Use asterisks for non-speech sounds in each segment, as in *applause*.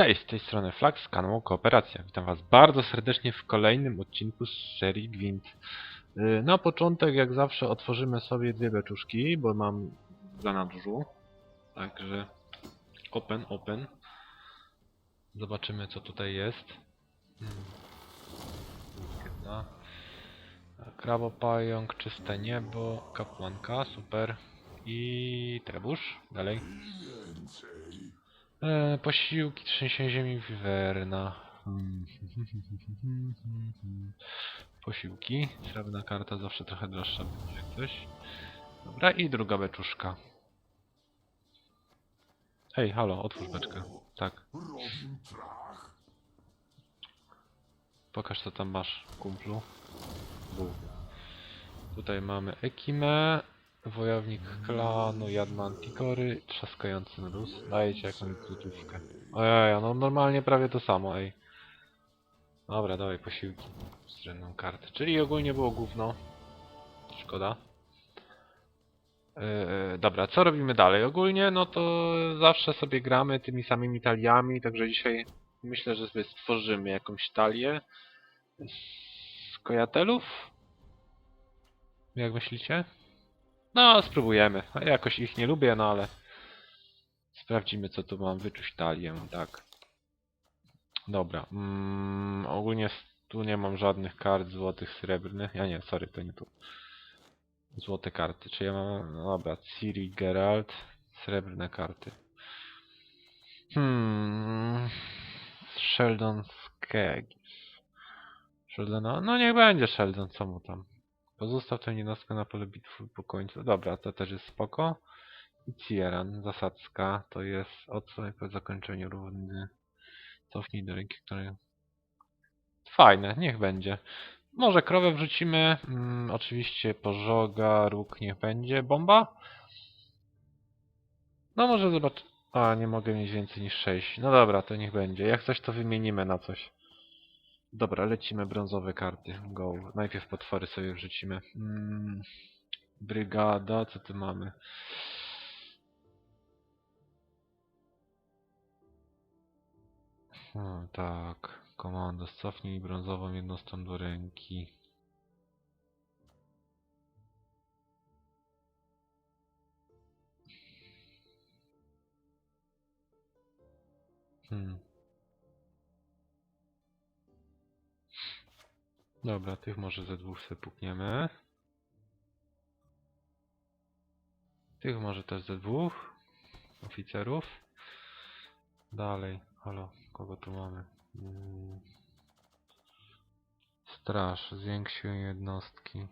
Cześć, z tej strony Flax z kanału Kooperacja. Witam Was bardzo serdecznie w kolejnym odcinku z serii Gwint. Yy, Na początek, jak zawsze, otworzymy sobie dwie beczuszki, bo mam za nadrzu. Także open, open. Zobaczymy, co tutaj jest. Hmm. Jedna. Krabopająk, czyste niebo, kapłanka, super. I trebusz, dalej. E, posiłki, trzęsienie ziemi, wiwerna. *laughs* Posiłki. Srebrna karta zawsze trochę droższa będzie jak coś. Dobra, i druga beczuszka. Hej, halo, otwórz beczkę. Tak. Pokaż co tam masz, kumplu. Tutaj mamy Ekimę, wojownik klanu Jadman Tikory, trzaskający mróz. Dajcie jakąś złotówkę. Ojej, no normalnie prawie to samo, ej. Dobra, dawaj posiłki. Względną kartę. Czyli ogólnie było gówno. Szkoda. Yy, dobra, co robimy dalej? Ogólnie, no to zawsze sobie gramy tymi samymi taliami, także dzisiaj myślę, że sobie stworzymy jakąś talię z kojatelów. Jak myślicie? No, spróbujemy. Jakoś ich nie lubię, no ale sprawdzimy, co tu mam. Wyczuć talię, tak. Dobra. Mm, ogólnie tu nie mam żadnych kart złotych, srebrnych. Ja nie, sorry, to nie tu. Złote karty. Czy ja mam... No dobra, Ciri, Geralt, srebrne karty. Hmm... Sheldon Skegis. Sheldona? No niech będzie Sheldon, co mu tam. Pozostaw tę jednostkę na pole bitwy po końcu. Dobra, to też jest spoko. I Cieran, zasadzka, to jest odsłoń po zakończeniu rundy. Cofnij do ręki, której... Fajne, niech będzie. Może krowę wrzucimy. Mm, oczywiście pożoga, róg niech będzie. Bomba? No może zobacz... A, nie mogę mieć więcej niż 6. No dobra, to niech będzie. Jak coś to wymienimy na coś. Dobra, lecimy brązowe karty. Go. Najpierw potwory sobie wrzucimy. Mm, brygada, co tu mamy? Hmm, tak. Komando, cofnij brązową jednostką do ręki. Hmm. Dobra, tych może ze dwóch sobie pukniemy. Tych może też ze dwóch oficerów. Dalej, halo, kogo tu mamy? Mm. Straż, zwiększył jednostki.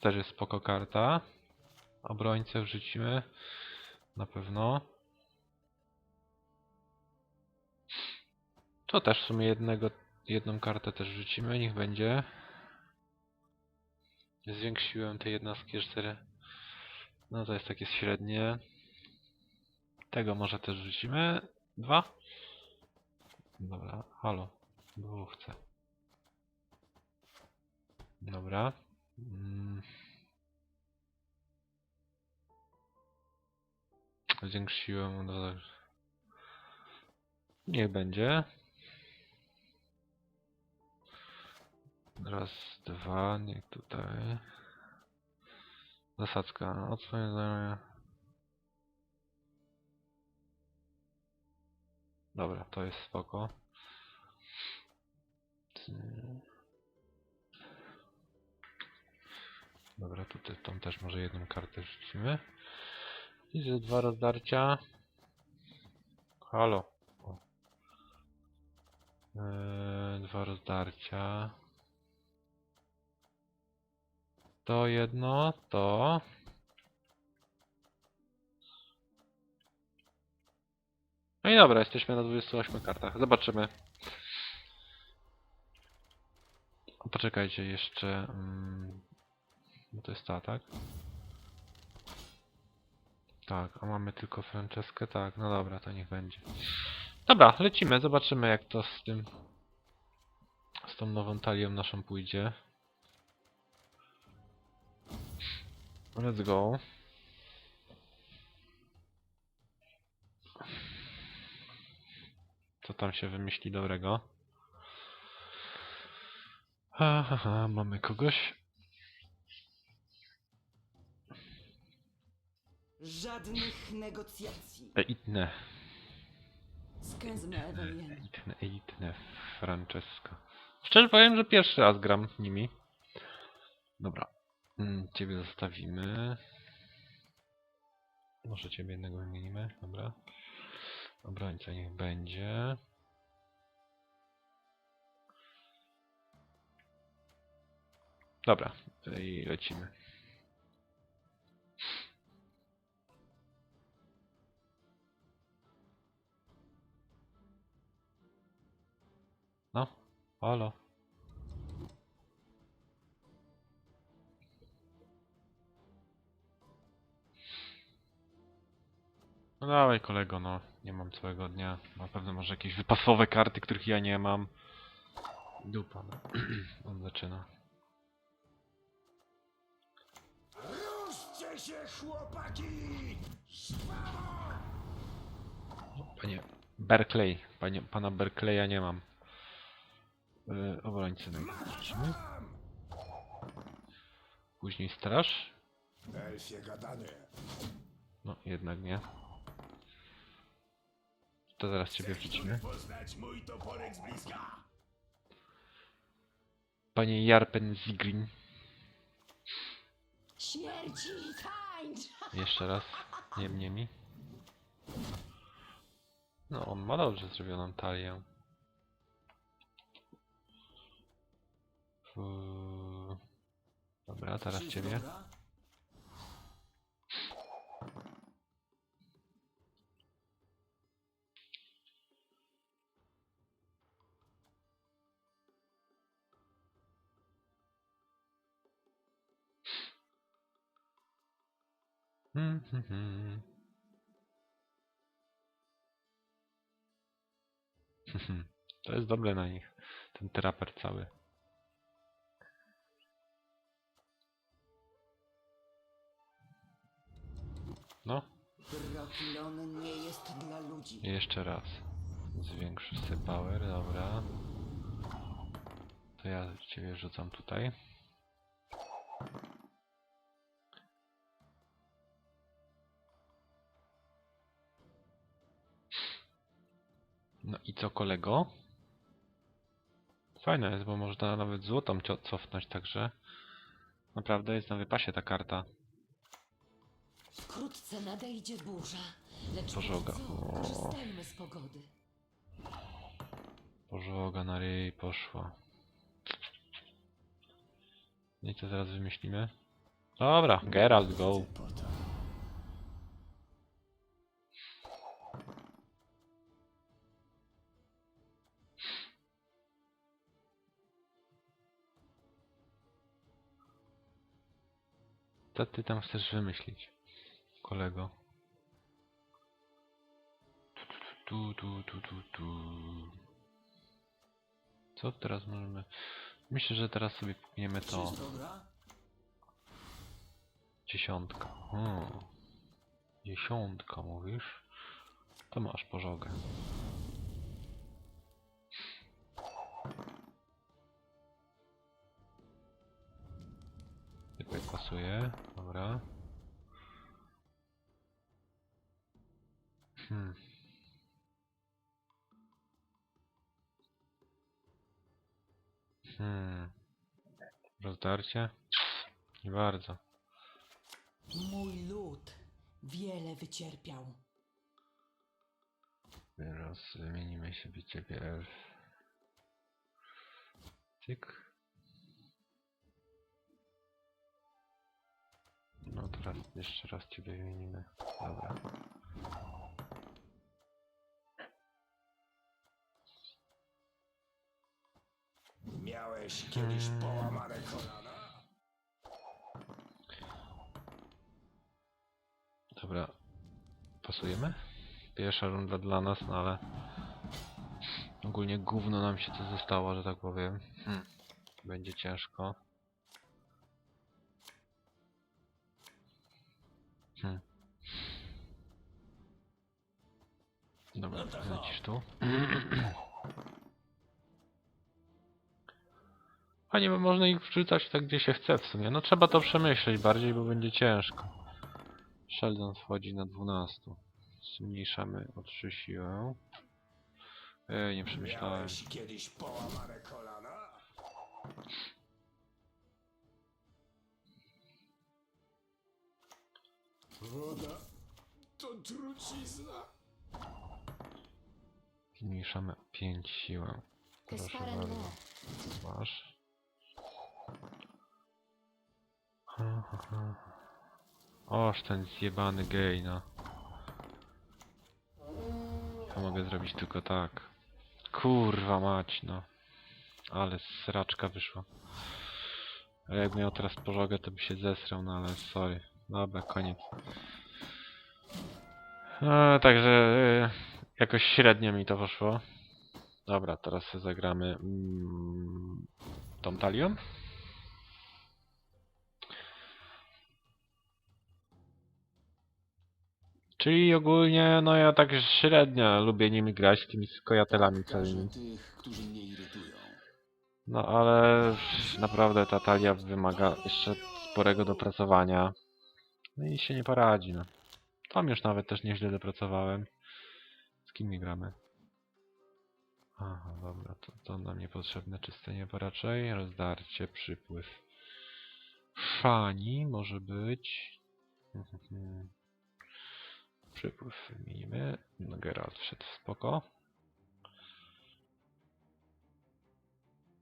Też jest spoko karta. Obrońcę wrzucimy. Na pewno. To też w sumie jednego, jedną kartę też wrzucimy, niech będzie. Zwiększyłem te jednostki 4. No to jest takie średnie. Tego może też wrzucimy. Dwa. Dobra, halo. Dwóch chcę. Dobra. Mm. Zwiększyłem. No, dobrze. Niech będzie. Raz, dwa, niech tutaj. Zasadzka, odsłonię zdania. Dobra, to jest spoko. Dobra, tutaj tą też może jedną kartę rzucimy. I ze dwa rozdarcia. Halo. Eee, dwa rozdarcia. To jedno, to. No i dobra, jesteśmy na 28 kartach. Zobaczymy. Poczekajcie jeszcze. Mm, to jest ta, tak? Tak, a mamy tylko Franceskę, tak, no dobra, to niech będzie. Dobra, lecimy, zobaczymy jak to z tym z tą nową talią naszą pójdzie. Let's go. Co tam się wymyśli dobrego? Ha, ha, ha, mamy kogoś? Żadnych negocjacji. Elitne, Skęzmy elitne, elitne Francesca. Szczerze powiem, że pierwszy raz gram nimi. Dobra. Mm, Ciebie zostawimy. Może ciebie jednego wymienimy, dobra. Obrońca niech będzie. Dobra, i lecimy. No, halo. No dawaj kolego, no. Nie mam całego dnia. Na pewno masz jakieś wypasowe karty, których ja nie mam. Dupa, no. *clears throat* On zaczyna. Ruszcie się, chłopaki! Panie Berkeley. Panie, pana Berkeleya nie mam. Yy, obrońcy najpierw. Później straż. Elfie gadanie. No, jednak nie. To zaraz ciebie wrzucimy. Panie Jarpen Zigrin. Śmierci tańcz! Jeszcze raz. Nie mnie mi. No, on ma dobrze zrobioną talię. Dobra, teraz ciebie. Hmm, hmm, hmm. To jest dobre na nich. Ten traper cały. No, nie jest dla ludzi. jeszcze raz. Zwiększy sobie power, dobra. To ja ciebie rzucam tutaj. Co kolego? Fajne jest, bo można nawet złotą cofnąć, także naprawdę jest na wypasie ta karta. Wkrótce nadejdzie burza, lecz Pożoga. korzystajmy z pogody. Pożoga na ryj poszła. No i co teraz wymyślimy? Dobra, Geralt go. Co ty tam chcesz wymyślić, kolego? Tu, tu, tu, tu, tu. Co teraz możemy... Myślę, że teraz sobie kupniemy to. Dziesiątka. Hmm. Dziesiątka mówisz? To masz pożogę. Pasuje. Dobra. Hmm. Hmm. Rozdarcie? Nie bardzo. Mój lud wiele wycierpiał. Teraz wymienimy się w ciebie elf. Cyk. No teraz jeszcze raz ciebie wymienimy. Dobra. Miałeś kiedyś połamane kolana? Dobra. Pasujemy? Pierwsza runda dla nas, no ale... Ogólnie gówno nam się to zostało, że tak powiem. Hmm. Będzie ciężko. Dobra, lecisz tu. *clears throat* A nie, bo można ich wrzucać tak gdzie się chce w sumie. No trzeba to przemyśleć bardziej, bo będzie ciężko. Sheldon wchodzi na 12. Zmniejszamy o 3 siłę. Ej, nie przemyślałem. Miałeś kiedyś połamane kolana? Woda to trucizna. Zmniejszamy o 5 siłę. Proszę bardzo. Masz. Oż ten zjebany gej, no. Ja mogę zrobić tylko tak. Kurwa mać, no. Ale sraczka wyszła. A jak miał teraz pożogę, to by się zesrał, no ale sorry. Dobra, koniec. E, także e, jakoś średnio mi to poszło. Dobra, teraz sobie zagramy mm, tą talią. Czyli ogólnie, no ja tak średnio lubię nimi grać, tymi skojatelami całymi. No ale naprawdę ta talia wymaga jeszcze sporego dopracowania. No i się nie poradzi, no. Tam już nawet też nieźle dopracowałem kim nie gramy? Aha, dobra, to, to nam niepotrzebne czyszczenie, bo raczej rozdarcie, przypływ. Szani może być. *laughs* przypływ wymienimy. No, Geralt wszedł spoko.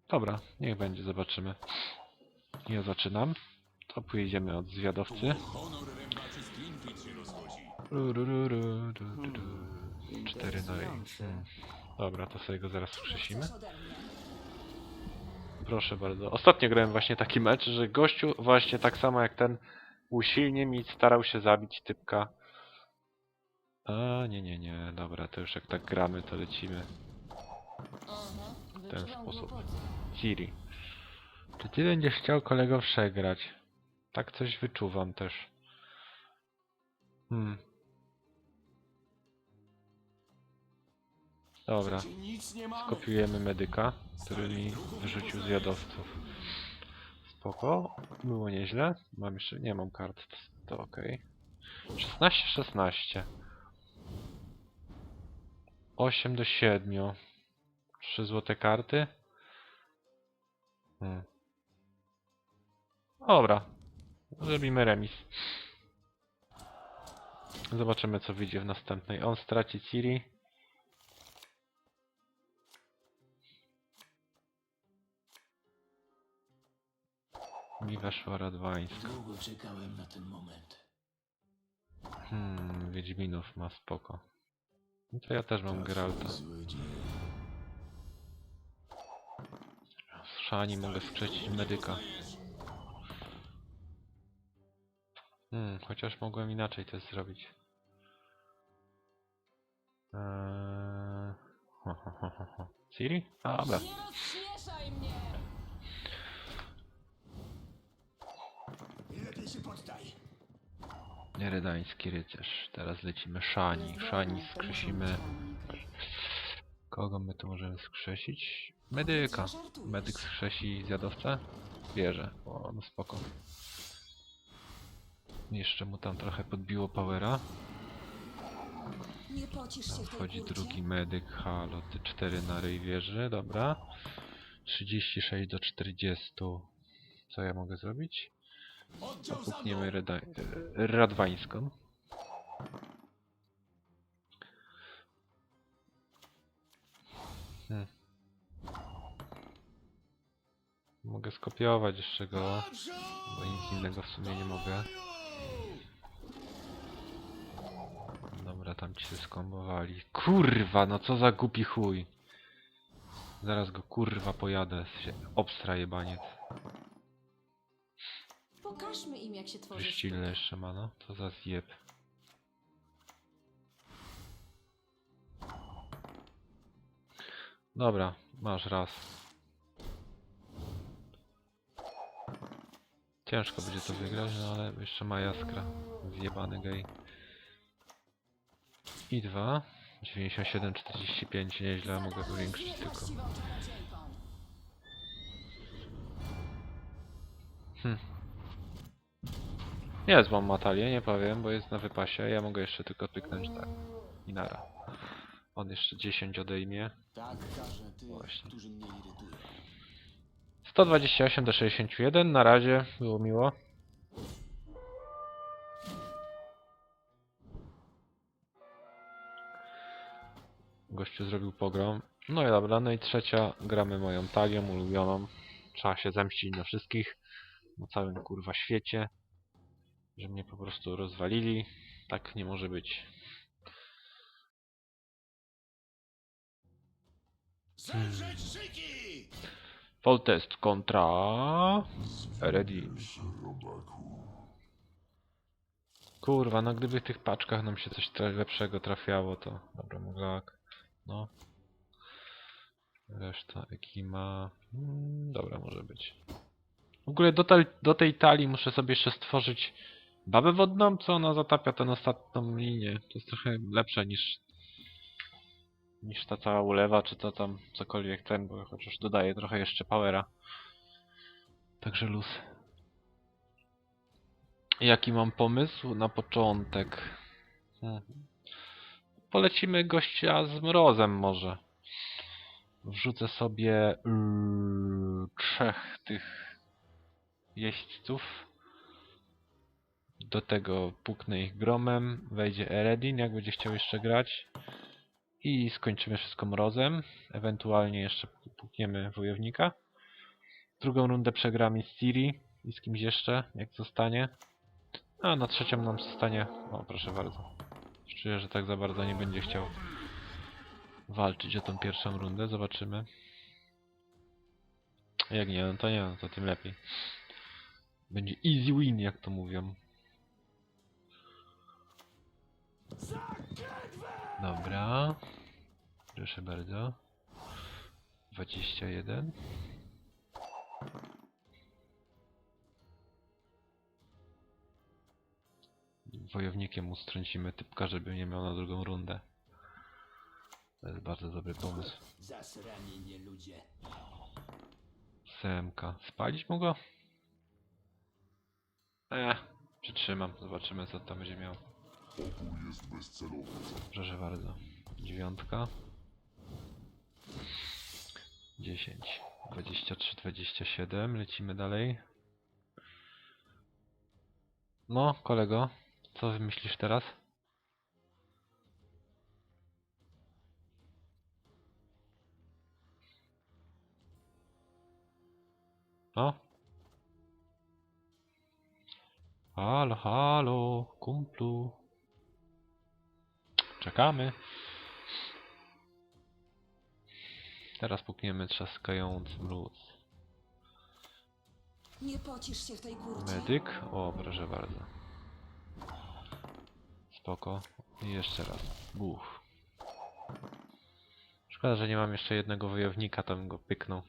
Dobra, niech będzie, zobaczymy. Ja zaczynam. To pojedziemy od zwiadowcy. Honor 4, no i... Dobra, to sobie go zaraz wskrzesimy. Proszę bardzo. Ostatnio grałem właśnie taki mecz, że gościu właśnie tak samo jak ten usilnie mi starał się zabić typka. A nie, nie, nie, dobra, to już jak tak gramy, to lecimy w ten sposób. Ciri. Czy ty będziesz chciał kolego przegrać? Tak coś wyczuwam też. Hmm, Dobra. Przecie nic nie mamy. Kopiujemy medyka, który mi wyrzucił zjadowców. Spoko, było nieźle. Mam jeszcze, nie mam kart, to, to ok. 16, 16. 8 do 7. 3 złote karty. Hmm. Dobra. Zrobimy remis. Zobaczymy co wyjdzie w następnej. On straci Ciri. Mi weszła Radwańska. Długo czekałem na ten moment. Hmm, Wiedźminów ma spoko. No to ja też mam Geralta. Z Szani mogę skrzecić medyka. Hmm, chociaż mogłem inaczej to zrobić. Eee... Ho, ho, ho, ho, ho. Ciri? A, dobra. Nie rozśmieszaj mnie! Lepiej się poddaj. Nieredański rycerz. Teraz lecimy Szani. Szani skrzesimy. Kogo my tu możemy skrzesić? Medyka. Medyk skrzesi zjadowcę? Bierze. O, no spoko. Jeszcze mu tam trochę podbiło powera. Tej Wchodzi drugi medyk. Halo, ty 4 na ryj wieży, dobra. 36 do 40. Co ja mogę zrobić? Reda Radwańską. Hmm. Mogę skopiować jeszcze go, bo nic innego w sumie nie mogę. Dobra, tam ci się skombowali. Kurwa, no co za głupi chuj. Zaraz go kurwa pojadę, się obstra jebaniec. Pokażmy im, jak się tworzy Wyścigle sztuka. jeszcze ma, no. Co za zjeb. Dobra, masz raz. Ciężko będzie to wygrać, no ale jeszcze ma jaskra. Zjebany gej. I dwa. 97, 45, nieźle, mogę powiększyć tylko. Właściwą czarodziejką. Nie złam matalię, nie powiem, bo jest na wypasie. Ja mogę jeszcze tylko pyknąć tak. I nara. On jeszcze 10 odejmie. Tak Właśnie. którzy mnie irytują. 128 do 61, na razie, było miło. Gościu zrobił pogrom. No i dobra, no i trzecia, gramy moją talią ulubioną. Trzeba się zemścić na wszystkich, na całym kurwa świecie. Że mnie po prostu rozwalili. Tak nie może być. Zelżeć szyki! Voltest kontra... Ready. Kurwa, no gdyby w tych paczkach nam się coś lepszego trafiało, to... Dobra, muglak. No. Reszta Ekima... Mm, dobra, może być. W ogóle do, tal- do tej talii muszę sobie jeszcze stworzyć babę wodną, co ona zatapia tę ostatnią linię. To jest trochę lepsze niż niż ta cała ulewa, czy to tam cokolwiek ten, bo chociaż dodaje trochę jeszcze powera. Także luz. Jaki mam pomysł na początek? Hmm. Polecimy gościa z mrozem może. Wrzucę sobie yy, trzech tych jeźdźców. Do tego puknę ich gromem. Wejdzie Eredin, jak będzie chciał jeszcze grać. I skończymy wszystko mrozem. Ewentualnie jeszcze pukniemy wojownika. Drugą rundę przegramy z Ciri i z kimś jeszcze, jak zostanie. A na trzecią nam zostanie. O, proszę bardzo. Czuję, że tak za bardzo nie będzie chciał walczyć o tą pierwszą rundę. Zobaczymy. Jak nie, no to nie, no to tym lepiej. Będzie easy win, jak to mówią. Dobra. Proszę bardzo. 21. Wojownikiem mu strącimy typka, żeby nie miał na drugą rundę. To jest bardzo dobry pomysł. Zasrani nie ludzie. CMK. Spalić mu go? Eh, przytrzymam. Zobaczymy co tam będzie miał. Proszę bardzo. Dziewiątka. 10. 23, 27. Lecimy dalej. No, kolego. Co wymyślisz teraz? No? Halo, halo, kumplu. Czekamy. Teraz pukniemy trzaskający mróz. Nie pocisz się w tej kurcie. Medyk? O, proszę bardzo. Spoko. I jeszcze raz. Buch. Szkoda, że nie mam jeszcze jednego wojownika, to bym go pyknął.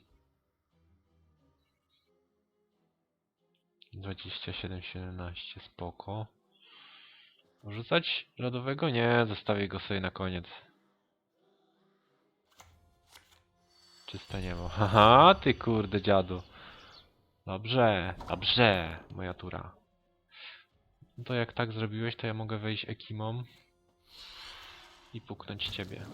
27, 17, spoko. Rzucać lodowego? Nie, zostawię go sobie na koniec. Czyste niebo. *laughs* Haha, ty kurde dziadu. Dobrze, dobrze, moja tura. No to jak tak zrobiłeś, to ja mogę wejść Ekimą i puknąć ciebie.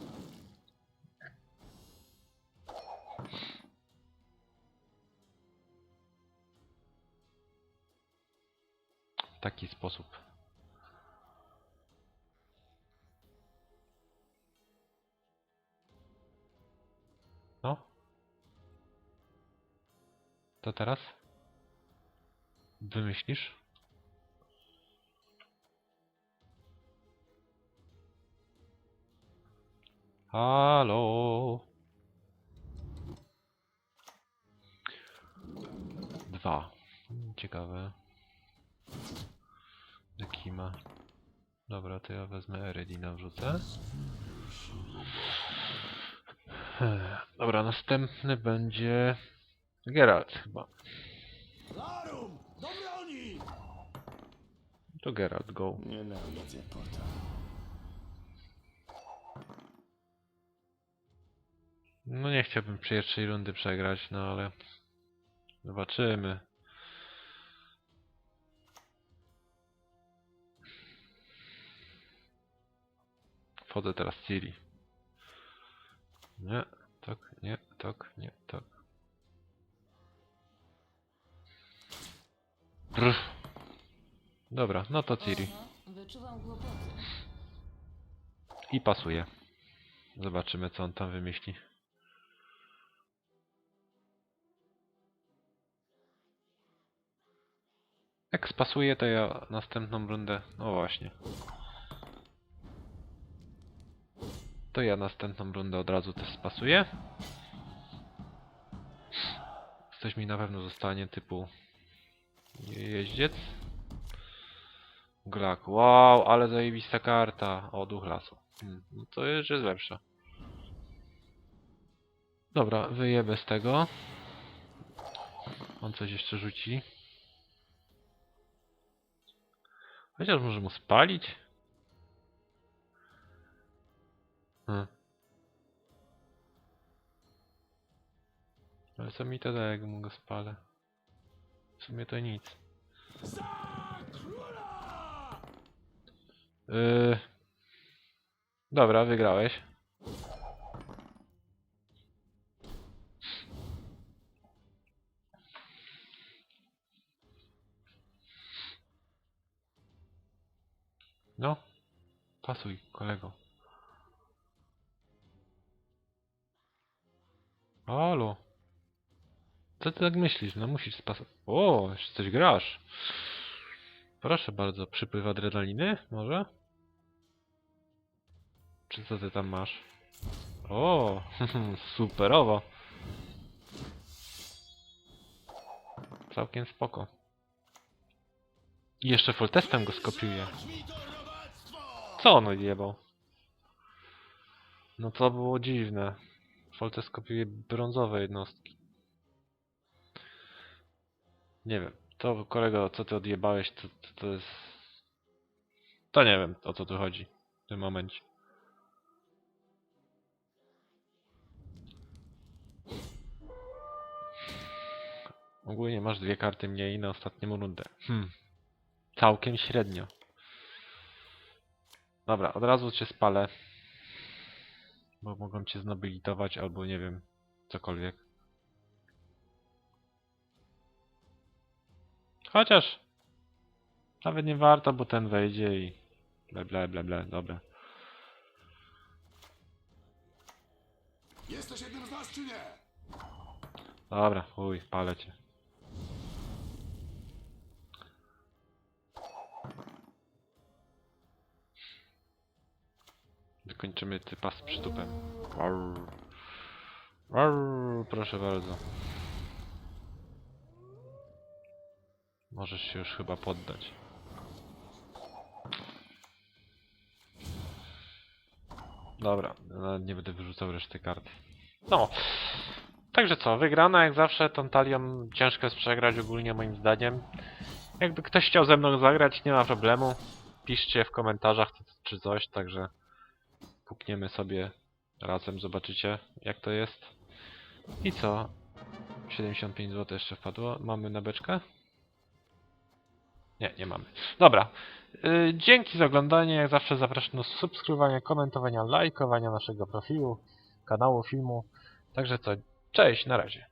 W taki sposób. To teraz? Wymyślisz? Halo. Dwa. Ciekawe. Jaki ma? Dobra, to ja wezmę Eredina wrzucę. Dobra, następny będzie Geralt chyba. Larum! Do broni! To Geralt, go. Nienawidzę pota. No nie chciałbym pierwszej rundy przegrać, no ale... Zobaczymy. Wchodzę teraz Ciri. Nie, tak, nie, tak, nie, tak. Brr. Dobra, no to Ciri. Wyczuwam. I pasuje. Zobaczymy co on tam wymyśli. Jak spasuje to ja następną rundę... No właśnie. To ja następną rundę od razu też spasuję. Coś mi na pewno zostanie typu... Jeździec. Glak. Wow, ale zajebista karta. O, duch lasu. Hmm, no to już jest lepsza. Dobra, wyjebę z tego. On coś jeszcze rzuci. Chociaż może mu spalić? Hmm. Ale co mi to da, jak mu go spalę? W sumie to nic. Yy... Dobra, wygrałeś. No, pasuj, kolego. Halo. Co ty tak myślisz? No musisz spasować. O, coś grasz. Proszę bardzo, przypływ adrenaliny, może? Czy co ty tam masz? O, *laughs* superowo. Całkiem spoko. I jeszcze foltestem go skopiuję. Co on odjebał? No to było dziwne. Foltest kopiuje brązowe jednostki. Nie wiem. To kolego, co ty odjebałeś, to, to, to jest... To nie wiem, o co tu chodzi w tym momencie. Ogólnie masz dwie karty mniej na ostatnią rundę. Hmm. Całkiem średnio. Dobra, od razu cię spalę. Bo mogą cię znobilitować albo nie wiem, cokolwiek. Chociaż nawet nie warto, bo ten wejdzie i ble ble ble ble, dobra. Jesteś jednym z nas, czy nie? Dobra, chuj, palę cię. Wykończymy typa z przytupem. Arr. Arr, proszę bardzo. Możesz się już chyba poddać. Dobra, nawet nie będę wyrzucał reszty kart. No, Także co, wygrana jak zawsze, tą talią ciężko jest przegrać ogólnie moim zdaniem. Jakby ktoś chciał ze mną zagrać, nie ma problemu. Piszcie w komentarzach czy coś, także pukniemy sobie razem, zobaczycie jak to jest. I co? 75 zł jeszcze wpadło. Mamy na beczkę? Nie, nie mamy. Dobra. Yy, dzięki za oglądanie. Jak zawsze zapraszam do subskrybowania, komentowania, lajkowania naszego profilu, kanału, filmu. Także co, Cześć, na razie.